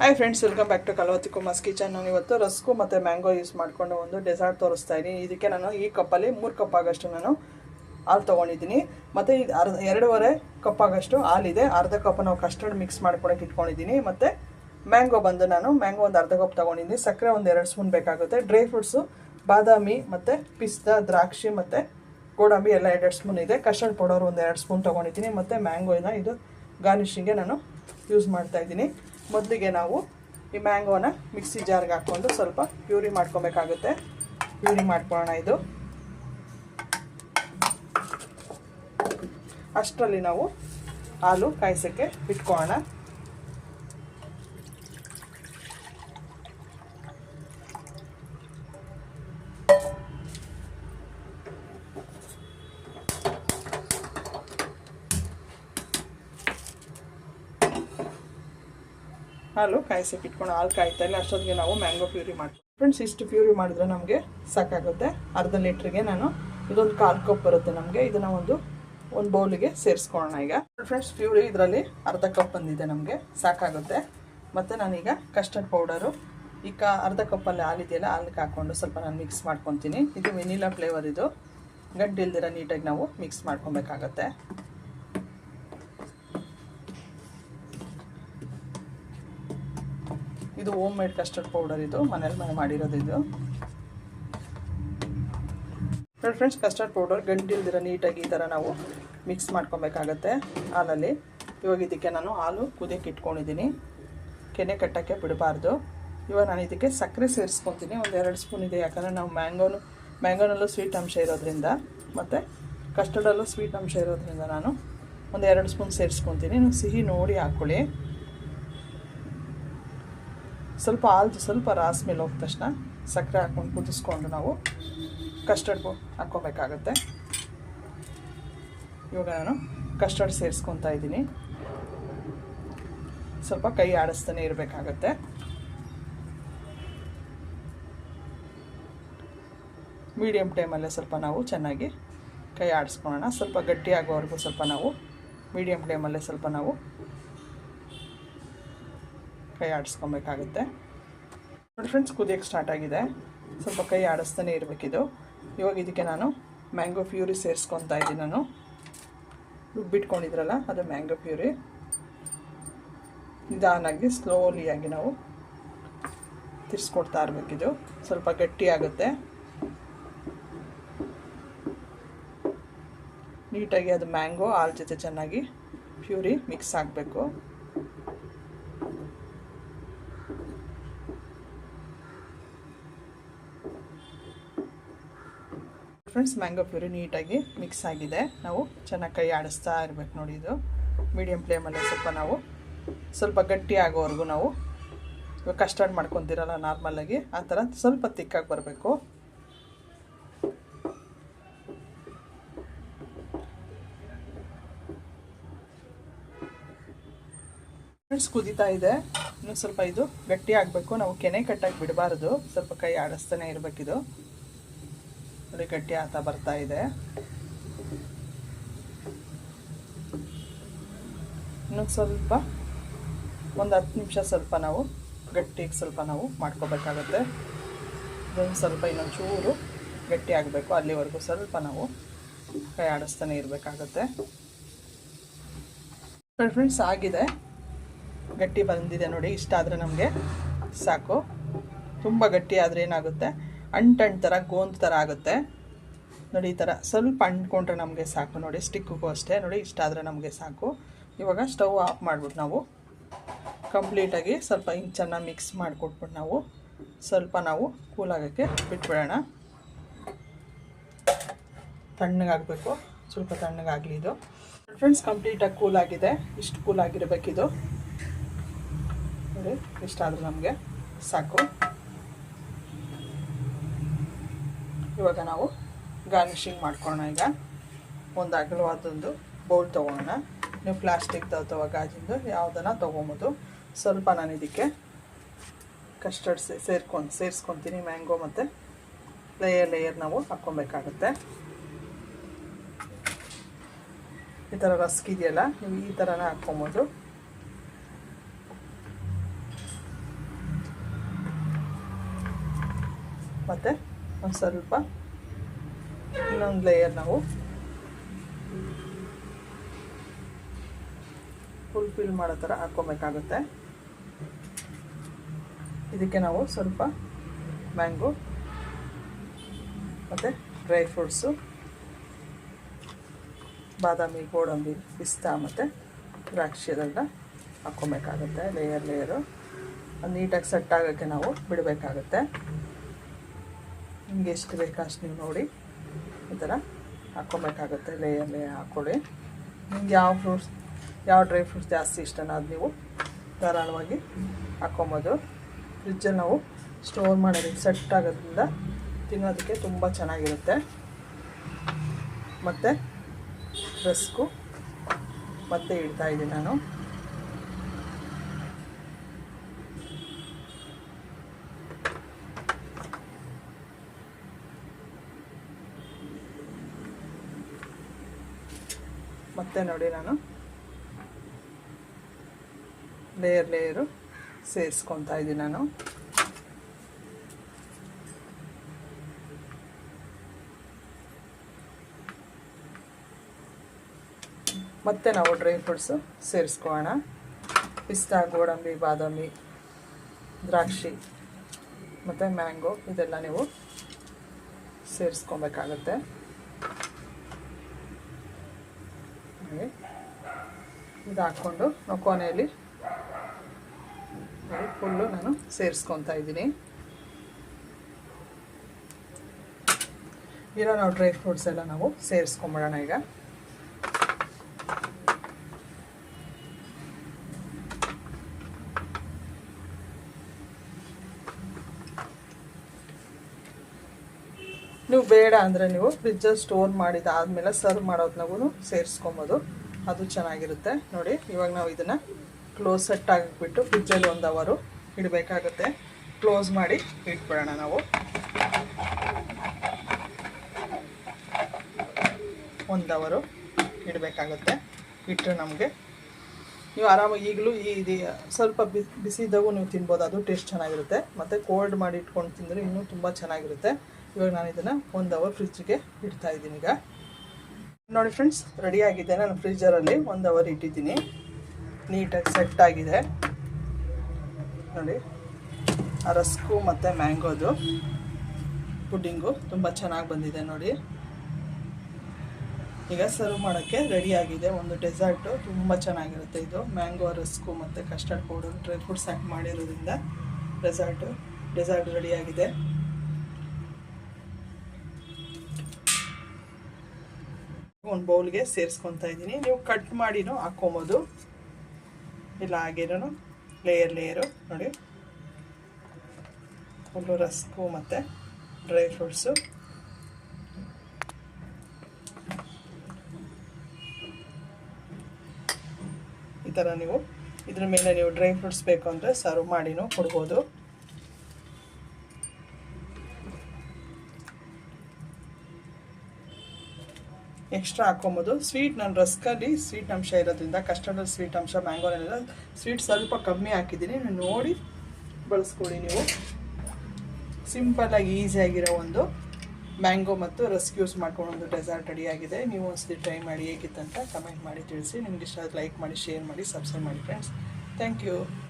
Hi friends welcome back to Kalavathi Kumar's kitchen ನಾನು ಇವತ್ತು rusk ಮತ್ತು ಮ್ಯಾಂಗೋ ಯೂಸ್ ಮಾಡಿಕೊಂಡು ಒಂದು ಡೆಸರ್ಟ್ ತೋರಿಸ್ತಾ ಇದ್ದೀನಿ. ಇದಕ್ಕೆ ನಾನು ಈ ಕಪ್ಪಲ್ಲಿ ಮೂರು ಕಪ್ ಆಗಷ್ಟು ನಾನು ಹಾಲು ತೊಗೊಂಡಿದ್ದೀನಿ. ಮತ್ತು ಇದು ಅರ್ಧ, ಎರಡೂವರೆ ಕಪ್ ಆಗಷ್ಟು ಹಾಲಿದೆ ಅರ್ಧ ಕಪ್ ನಾವು ಕಸ್ಟರ್ಡ್ ಮಿಕ್ಸ್ ಮಾಡ್ಕೊಳಕ್ಕೆ ಇಟ್ಕೊಂಡಿದ್ದೀನಿ. ಮತ್ತು ಮ್ಯಾಂಗೋ ಬಂದು ನಾನು ಮ್ಯಾಂಗೋ ಒಂದು ಅರ್ಧ ಕಪ್ ತೊಗೊಂಡಿದ್ದೀನಿ. ಸಕ್ಕರೆ ಒಂದು ಎರಡು ಸ್ಪೂನ್ ಬೇಕಾಗುತ್ತೆ. ಡ್ರೈ ಫ್ರೂಟ್ಸು ಬಾದಾಮಿ ಮತ್ತು ಪಿಸ್ತಾ, ದ್ರಾಕ್ಷಿ ಮತ್ತು ಗೋಡಂಬಿ ಎಲ್ಲ ಎರಡೆರಡು ಸ್ಪೂನ್ ಇದೆ. ಕಸ್ಟರ್ಡ್ ಪೌಡರ್ ಒಂದು ಎರಡು ಸ್ಪೂನ್ ತೊಗೊಂಡಿದ್ದೀನಿ. ಮತ್ತು ಮ್ಯಾಂಗೋನ ಇದು ಗಾರ್ನಿಷಿಂಗ್ಗೆ ನಾನು ಯೂಸ್ ಮಾಡ್ತಾ ಇದ್ದೀನಿ. ಮೊದಲಿಗೆ ನಾವು ಈ ಮ್ಯಾಂಗೋನ ಮಿಕ್ಸಿ ಜಾರ್ಗೆ ಹಾಕ್ಕೊಂಡು ಸ್ವಲ್ಪ ಪ್ಯೂರಿ ಮಾಡ್ಕೊಬೇಕಾಗುತ್ತೆ. ಪ್ಯೂರಿ ಮಾಡ್ಕೊಳ್ಳೋಣ ಇದು. ಅಷ್ಟರಲ್ಲಿ ನಾವು ಹಾಲು ಕಾಯಿಸೋಕ್ಕೆ ಇಟ್ಕೊಳ್ಳೋಣ ಹಾಲು ಕಾಯಿಸಕ್ಕೆ ಇಟ್ಕೊಂಡು ಹಾಲು ಕಾಯ್ತಾ ಇಲ್ಲ ಅಷ್ಟೊತ್ತಿಗೆ ನಾವು ಮ್ಯಾಂಗೋ ಪ್ಯೂರಿ ಮಾಡ್ತೀವಿ. ಫ್ರೆಂಡ್ಸ್ ಇಷ್ಟು ಪ್ಯೂರಿ ಮಾಡಿದ್ರೆ ನಮಗೆ ಸಾಕಾಗುತ್ತೆ. ಅರ್ಧ ಲೀಟ್ರಿಗೆ ನಾನು ಇದೊಂದು ಕಾಲು ಕಪ್ ಬರುತ್ತೆ ನಮಗೆ. ಇದನ್ನು ಒಂದು ಒಂದು ಬೌಲಿಗೆ ಸೇರಿಸ್ಕೊಳ್ಳೋಣ ಈಗ. ಫ್ರೆಂಡ್ಸ್ ಪ್ಯೂರಿ ಇದರಲ್ಲಿ ಅರ್ಧ ಕಪ್ ಬಂದಿದೆ ನಮಗೆ. ಸಾಕಾಗುತ್ತೆ. ಮತ್ತು ನಾನೀಗ ಕಸ್ಟರ್ಡ್ ಪೌಡರು ಈಗ ಅರ್ಧ ಕಪ್ಪಲ್ಲಿ ಹಾಲಿದೆಯಲ್ಲ ಹಾಲಿಗೆ ಹಾಕ್ಕೊಂಡು ಸ್ವಲ್ಪ ನಾನು ಮಿಕ್ಸ್ ಮಾಡ್ಕೊತೀನಿ. ಇದು ವೆನಿಲಾ ಫ್ಲೇವರ್ ಇದು. ಗಡ್ಡಿಲ್ದಿರ ನೀಟಾಗಿ ನಾವು ಮಿಕ್ಸ್ ಮಾಡ್ಕೊಬೇಕಾಗತ್ತೆ. ಇದು ಓಮ್ ಮೇಡ್ ಕಸ್ಟರ್ಡ್ ಪೌಡರ್ ಇದು. ಮನೇಲಿ ಮನೆ ಮಾಡಿರೋದು ಇದು. ಫ್ರೆಂಡ್ಸ್ ಕಸ್ಟರ್ಡ್ ಪೌಡರ್ ಗಂಟಿಲ್ದಿರ ನೀಟಾಗಿ ಈ ಥರ ನಾವು ಮಿಕ್ಸ್ ಮಾಡ್ಕೊಬೇಕಾಗತ್ತೆ ಹಾಲಲ್ಲಿ. ಇವಾಗ ಇದಕ್ಕೆ ನಾನು ಹಾಲು ಕುದಿಯಕ್ಕೆ ಇಟ್ಕೊಂಡಿದ್ದೀನಿ. ಕೆನೆ ಕಟ್ಟೋಕ್ಕೆ ಬಿಡಬಾರ್ದು. ಇವಾಗ ನಾನು ಇದಕ್ಕೆ ಸಕ್ಕರೆ ಸೇರಿಸ್ಕೊತೀನಿ. ಒಂದು ಎರಡು ಸ್ಪೂನ್ ಇದೆ. ಯಾಕಂದರೆ ನಾವು ಮ್ಯಾಂಗೋನು, ಮ್ಯಾಂಗೋನಲ್ಲೂ ಸ್ವೀಟ್ ಅಂಶ ಇರೋದ್ರಿಂದ ಮತ್ತು ಕಸ್ಟರ್ಡಲ್ಲೂ ಸ್ವೀಟ್ ಅಂಶ ಇರೋದ್ರಿಂದ ನಾನು ಒಂದು ಎರಡು ಸ್ಪೂನ್ ಸೇರಿಸ್ಕೊತೀನಿ. ಸಿಹಿ ನೋಡಿ ಹಾಕ್ಕೊಳ್ಳಿ ಸ್ವಲ್ಪ ಹಾಲು ಸ್ವಲ್ಪ ರಾಸ್ ಮೇಲೆ ಹೋದ ತಕ್ಷಣ ಸಕ್ಕರೆ ಹಾಕ್ಕೊಂಡು ಕುದಿಸ್ಕೊಂಡು ನಾವು ಕಸ್ಟರ್ಡ್ ಹಾಕ್ಕೋಬೇಕಾಗತ್ತೆ. ಇವಾಗ ನಾನು ಕಸ್ಟರ್ಡ್ ಸೇರಿಸ್ಕೊತಾ ಇದ್ದೀನಿ. ಸ್ವಲ್ಪ ಕೈ ಆಡಿಸ್ತಾನೆ ಇರಬೇಕಾಗತ್ತೆ. ಮೀಡಿಯಮ್ ಟೈಮಲ್ಲೇ ಸ್ವಲ್ಪ ನಾವು ಚೆನ್ನಾಗಿ ಕೈ ಆಡಿಸ್ಕೊಳ್ಳೋಣ. ಸ್ವಲ್ಪ ಗಟ್ಟಿಯಾಗೋವರೆಗೂ ಸ್ವಲ್ಪ ನಾವು ಮೀಡಿಯಮ್ ಫ್ಲೇಮಲ್ಲೇ ಸ್ವಲ್ಪ ನಾವು ಕೈ ಆಡಿಸ್ಕೊಬೇಕಾಗುತ್ತೆ. ನೋಡಿ ಫ್ರೆಂಡ್ಸ್ ಕುದಿಯೋಕ್ಕೆ ಸ್ಟಾರ್ಟ್ ಆಗಿದೆ. ಸ್ವಲ್ಪ ಕೈ ಆಡಿಸ್ತಾನೆ ಇರಬೇಕಿದು. ಇವಾಗ ಇದಕ್ಕೆ ನಾನು ಮ್ಯಾಂಗೋ ಪ್ಯೂರಿ ಸೇರಿಸ್ಕೊತಾ ಇದ್ದೀನಿ ನಾನು. ರುಬ್ಬಿಟ್ಕೊಂಡಿದ್ರಲ್ಲ, ಅದು ಮ್ಯಾಂಗೋ ಪ್ಯೂರಿ ನಿಧಾನಾಗಿ ಸ್ಲೋಲಿಯಾಗಿ ನಾವು ತಿರ್ಸ್ಕೊಡ್ತಾ ಇರಬೇಕಿದು. ಸ್ವಲ್ಪ ಗಟ್ಟಿ ಆಗುತ್ತೆ. ನೀಟಾಗಿ ಅದು ಮ್ಯಾಂಗೋ ಹಾಲು ಜೊತೆ ಚೆನ್ನಾಗಿ ಪ್ಯೂರಿ ಮಿಕ್ಸ್ ಆಗಬೇಕು. ಫ್ರೆಂಡ್ಸ್ ಮ್ಯಾಂಗೋ ಪ್ಯೂರಿ ನೀಟಾಗಿ ಮಿಕ್ಸ್ ಆಗಿದೆ. ನಾವು ಚೆನ್ನಾಗಿ ಕೈ ಆಡಿಸ್ತಾ ಇರಬೇಕು ನೋಡಿ ಇದು. ಮೀಡಿಯಮ್ ಫ್ಲೇಮಲ್ಲಿ ಸ್ವಲ್ಪ ನಾವು ಸ್ವಲ್ಪ ಗಟ್ಟಿ ಆಗೋವರೆಗೂ ನಾವು ಇವಾಗ ಕಸ್ಟರ್ಡ್ ಮಾಡ್ಕೊತಿರಲ್ಲ ನಾರ್ಮಲಾಗಿ ಆ ಥರ ಸ್ವಲ್ಪ ತಿಕ್ಕಾಗಿ ಬರಬೇಕು. ಫ್ರೆಂಡ್ಸ್ ಕುದೀತಾ ಇದೆ. ಇನ್ನು ಸ್ವಲ್ಪ ಇದು ಗಟ್ಟಿ ಆಗಬೇಕು. ನಾವು ಕೆನೆ ಕಟ್ಟಾಗಿ ಬಿಡಬಾರ್ದು. ಸ್ವಲ್ಪ ಕೈ ಆಡಿಸ್ತಾನೆ ಇರಬೇಕಿದು. ಗಟ್ಟಿ ಆತ ಬರ್ತಾ ಇದೆ. ಇನ್ನು ಸ್ವಲ್ಪ ಒಂದು ಹತ್ತು ನಿಮಿಷ ಸ್ವಲ್ಪ ನಾವು ಗಟ್ಟಿಗೆ ಸ್ವಲ್ಪ ನಾವು ಮಾಡ್ಕೋಬೇಕಾಗತ್ತೆ. ಇದೊಂದು ಸ್ವಲ್ಪ ಇನ್ನೊಂದು ಚೂರು ಗಟ್ಟಿ ಆಗಬೇಕು. ಅಲ್ಲಿವರೆಗೂ ಸ್ವಲ್ಪ ನಾವು ಕೈ ಆಡಿಸ್ತಾನೆ ಇರಬೇಕಾಗತ್ತೆ. ಫ್ರೆಂಡ್ಸ್, ಆಗಿದೆ. ಗಟ್ಟಿ ಬಂದಿದೆ ನೋಡಿ. ಇಷ್ಟ ಆದರೆ ನಮಗೆ ಸಾಕು. ತುಂಬ ಗಟ್ಟಿ ಆದರೆ ಏನಾಗುತ್ತೆ? ಅಂಟಂಟು ಥರ ಗೋಂದ್ ಥರ ಆಗುತ್ತೆ. ನೋಡಿ, ಈ ಥರ ಸ್ವಲ್ಪ ಅಂಟ್ಕೊಂಡ್ರೆ ನಮಗೆ ಸಾಕು. ನೋಡಿ ಸ್ಟಿಕ್ಕಿಗೂ ಅಷ್ಟೇ. ನೋಡಿ, ಇಷ್ಟ ಆದರೆ ನಮಗೆ ಸಾಕು. ಇವಾಗ ಸ್ಟವ್ ಆಫ್ ಮಾಡಿಬಿಟ್ಟು ನಾವು ಕಂಪ್ಲೀಟಾಗಿ ಸ್ವಲ್ಪ ಚೆನ್ನಾಗಿ ಮಿಕ್ಸ್ ಮಾಡಿಕೊಟ್ಬಿಟ್ಟು ನಾವು ಸ್ವಲ್ಪ ನಾವು ಕೂಲಾಗೋಕ್ಕೆ ಬಿಟ್ಬಿಡೋಣ. ತಣ್ಣಗಾಗಬೇಕು. ಸ್ವಲ್ಪ ತಣ್ಣಗಾಗಲಿ ಇದು. ಫ್ರೆಂಡ್ಸ್ ಕಂಪ್ಲೀಟಾಗಿ ಕೂಲಾಗಿದೆ ಇಷ್ಟು ಕೂಲಾಗಿರಬೇಕಿದು ನೋಡಿ ಇಷ್ಟಾದರೂ ನಮಗೆ ಸಾಕು. ಇವಾಗ ನಾವು ಗಾರ್ನಿಷಿಂಗ್ ಮಾಡ್ಕೊಳ್ಳೋಣ ಈಗ. ಒಂದು ಅಗಲವಾದೊಂದು ಬೌಲ್ ತೊಗೊಳೋಣ. ನೀವು ಪ್ಲಾಸ್ಟಿಕ್ದು ಅಥವಾ ಗಾಜಿಂದು ಯಾವುದನ್ನು ತೊಗೊಬೋದು. ಸ್ವಲ್ಪ ನಾನು ಇದಕ್ಕೆ ಕಸ್ಟರ್ಡ್ ಸೇರ್ಕೊಂಡು ಸೇರಿಸ್ಕೊತೀನಿ, ಮ್ಯಾಂಗೋ ಮತ್ತು ಲೇಯರ್ ಲೇಯರ್ ನಾವು ಹಾಕ್ಕೊಬೇಕಾಗುತ್ತೆ. ಈ ಥರ ರಸ್ಕ್ ಇದೆಯಲ್ಲ, ನೀವು ಈ ಥರನೇ ಹಾಕ್ಕೊಬೋದು. ಮತ್ತು ಒಂದು ಸ್ವಲ್ಪ. ಇನ್ನೊಂದು ಲೇಯರ್ ನಾವು. ಫುಲ್ ಫಿಲ್ ಮಾಡೋ ಥರ ಹಾಕ್ಕೋಬೇಕಾಗುತ್ತೆ. ಇದಕ್ಕೆ ನಾವು ಸ್ವಲ್ಪ ಮ್ಯಾಂಗೋ ಮತ್ತು ಡ್ರೈ ಫ್ರೂಟ್ಸು ಬಾದಾಮಿ, ಗೋಡಂಬಿ, ಪಿಸ್ತಾ ಮತ್ತು ದ್ರಾಕ್ಷಿ ಅದೆಲ್ಲ ಹಾಕ್ಕೊಬೇಕಾಗುತ್ತೆ. ಲೇಯರ್ ಲೇಯರು ನೀಟಾಗಿ ಸೆಟ್ ಆಗೋಕ್ಕೆ ನಾವು ಬಿಡಬೇಕಾಗುತ್ತೆ. ನಿಮ್ಗೆ ಎಷ್ಟು ಬೇಕು ಅಷ್ಟು ನೀವು ನೋಡಿ. ಈ ಥರ ಹಾಕ್ಕೊಬೇಕಾಗುತ್ತೆ ಲೇಯರ್ ಹಾಕ್ಕೊಳ್ಳಿ. ನಿಮ್ಗೆ ಯಾವ ಫ್ರೂಟ್ಸ್, ಯಾವ ಡ್ರೈ ಫ್ರೂಟ್ಸ್ ಜಾಸ್ತಿ ಇಷ್ಟನೋ ಅದು ನೀವು ಧಾರಾಳವಾಗಿ ಹಾಕ್ಕೊಬೋದು. ಫ್ರಿಜ್ಜಲ್ಲಿ ನಾವು ಸ್ಟೋರ್ ಮಾಡೋದಕ್ಕೆ ಸೆಟ್ ಆಗೋದ್ರಿಂದ ತಿನ್ನೋದಕ್ಕೆ ತುಂಬ ಚೆನ್ನಾಗಿರುತ್ತೆ. ಮತ್ತು ರಸ್ಕು ಮತ್ತೆ ಇಡ್ತಾ ಇದ್ದೀನಿ ನಾನು. ಮತ್ತೆ ನೋಡಿ ನಾನು. ಲೇಯರ್ ಲೇಯರು ಸೇರಿಸ್ಕೊತಾ ಇದ್ದೀನಿ ನಾನು. ಮತ್ತೆ ನಾವು ಡ್ರೈ ಫ್ರೂಟ್ಸು ಸೇರಿಸ್ಕೊಳ್ಳೋಣ. ಪಿಸ್ತಾ, ಗೋಡಂಬಿ, ಬಾದಾಮಿ, ದ್ರಾಕ್ಷಿ, ಮತ್ತು ಮ್ಯಾಂಗೋ ಇದೆಲ್ಲ ನೀವು ಸೇರಿಸ್ಕೊಬೇಕಾಗತ್ತೆ. ಹಾಗೆ ಇದು ಹಾಕ್ಕೊಂಡು ನಾವು ಕೊನೆಯಲ್ಲಿ ಫುಲ್ಲು ನಾನು ಸೇರಿಸ್ಕೊತಾ ಇದ್ದೀನಿ. ಇರೋ ನಾವು ಡ್ರೈ ಫ್ರೂಟ್ಸ್ ಎಲ್ಲ ನಾವು ಸೇರಿಸ್ಕೊಂಬಿಡೋಣ ಈಗ. ನೀವು ಬೇಡ ಅಂದರೆ ನೀವು ಫ್ರಿಜ್ಜಲ್ಲಿ ಸ್ಟೋರ್ ಮಾಡಿದಾದಮೇಲೆ ಸರ್ವ್ ಮಾಡೋದ್ನಾಗೂ ಸೇರಿಸ್ಕೊಬೋದು. ಅದು ಚೆನ್ನಾಗಿರುತ್ತೆ. ನೋಡಿ, ಇವಾಗ ನಾವು ಇದನ್ನು ಕ್ಲೋಸ್ ಸೆಟ್ ಆಗಿಬಿಟ್ಟು ಫ್ರಿಜ್ಜಲ್ಲಿ ಒಂದು ಅವರು ಇಡಬೇಕಾಗುತ್ತೆ. ಕ್ಲೋಸ್ ಮಾಡಿ ಇಟ್ಬಿಡೋಣ ನಾವು. ಒಂದು ಅವರು ಇಡಬೇಕಾಗುತ್ತೆ. ಇಟ್ಟರೆ ನಮಗೆ ನೀವು ಆರಾಮಾಗಿ ಈಗಲೂ ಈ ಇದು ಸ್ವಲ್ಪ ಬಿಸಿ ಬಿಸಿದಾಗೂ ನೀವು ತಿನ್ಬೋದು. ಅದು ಟೇಸ್ಟ್ ಚೆನ್ನಾಗಿರುತ್ತೆ. ಮತ್ತು ಕೋಲ್ಡ್ ಮಾಡಿ ಇಟ್ಕೊಂಡು ತಿಂದರೆ ಇನ್ನೂ ತುಂಬ ಚೆನ್ನಾಗಿರುತ್ತೆ. ಇವಾಗ ನಾನು ಇದನ್ನು ಒಂದು ಅವರ್ ಫ್ರಿಜ್ಗೆ ಇಡ್ತಾ ಇದ್ದೀನಿ ಈಗ. ನೋಡಿ ಫ್ರೆಂಡ್ಸ್ ರೆಡಿ ಆಗಿದೆ. ನಾನು ಫ್ರಿಜ್ಜರಲ್ಲಿ ಒಂದು ಅವರ್ ಇಟ್ಟಿದ್ದೀನಿ. ನೀಟಾಗಿ ಸೆಟ್ ಆಗಿದೆ. ನೋಡಿ, ಆ ರಸ್ಕು ಮತ್ತು ಮ್ಯಾಂಗೋದು ಪುಡ್ಡಿಂಗು ತುಂಬ ಚೆನ್ನಾಗಿ ಬಂದಿದೆ ನೋಡಿ. ಈಗ ಸರ್ವ್ ಮಾಡೋಕ್ಕೆ ರೆಡಿ ಆಗಿದೆ. ಒಂದು ಡೆಸರ್ಟು ತುಂಬ ಚೆನ್ನಾಗಿರುತ್ತೆ ಇದು. ಮ್ಯಾಂಗೋ ರಸ್ಕು ಮತ್ತು ಕಸ್ಟರ್ಡ್ ಪೌಡರ್ ಡ್ರೈ ಫ್ರೂಟ್ಸ್ ಹಾಕಿ ಮಾಡಿರೋದ್ರಿಂದ ಡೆಸರ್ಟು ಡೆಸರ್ಟ್ ರೆಡಿ ಒಂದು ಬೌಲ್ಗೆ ಸೇರಿಸ್ಕೊತಾ ಇದ್ದೀನಿ. ನೀವು ಕಟ್ ಮಾಡಿನೂ ಹಾಕ್ಕೊಬೋದು ಇಲ್ಲ ಹಾಗೇನೂ. ಲೇಯರ್ ಲೇಯರು ನೋಡಿ. ಫುಲ್ಲು ರಸ್ಕು ಮತ್ತು ಡ್ರೈ ಫ್ರೂಟ್ಸು ಈ ಥರ ನೀವು ಇದ್ರ ಮೇಲೆ ನೀವು ಡ್ರೈ ಫ್ರೂಟ್ಸ್ ಬೇಕು ಅಂದರೆ ಸರ್ವ್ ಮಾಡಿನೂ ಕೊಡ್ಬೋದು. ಎಕ್ಸ್ಟ್ರಾ ಹಾಕೊಬೋದು ಸ್ವೀಟ್ ನಾನು ರಸ್ಕಲ್ಲಿ ಸ್ವೀಟ್ ಅಂಶ ಇರೋದ್ರಿಂದ ಕಸ್ಟರ್ಡಲ್ಲಿ ಸ್ವೀಟ್ ಅಂಶ ಮ್ಯಾಂಗೋನೆಲ್ಲ ಸ್ವೀಟ್ ಸ್ವಲ್ಪ ಕಮ್ಮಿ ಹಾಕಿದ್ದೀನಿ. ನೋಡಿ, ಬಳಸ್ಕೊಳ್ಳಿ ನೀವು. ಸಿಂಪಲ್ಲಾಗಿ ಈಸಿಯಾಗಿರೋ ಒಂದು ಮ್ಯಾಂಗೋ ಮತ್ತು ರಸ್ಕ್ ಯೂಸ್ ಮಾಡ್ಕೊಂಡು ಒಂದು ಡೆಸರ್ಟ್ ರೆಡಿಯಾಗಿದೆ ನೀವು ಒಂದ್ಸತಿ ಟ್ರೈ ಮಾಡಿ ಹೇಗಿತ್ತಂತ ಕಮೆಂಟ್ ಮಾಡಿ ತಿಳಿಸಿ. ನಿಮ್ಗೆ ಇಷ್ಟ ಲೈಕ್ ಮಾಡಿ ಶೇರ್ ಮಾಡಿ ಸಬ್ಸ್ಕ್ರೈಬ್ ಮಾಡಿ ಫ್ರೆಂಡ್ಸ್ ಥ್ಯಾಂಕ್ ಯು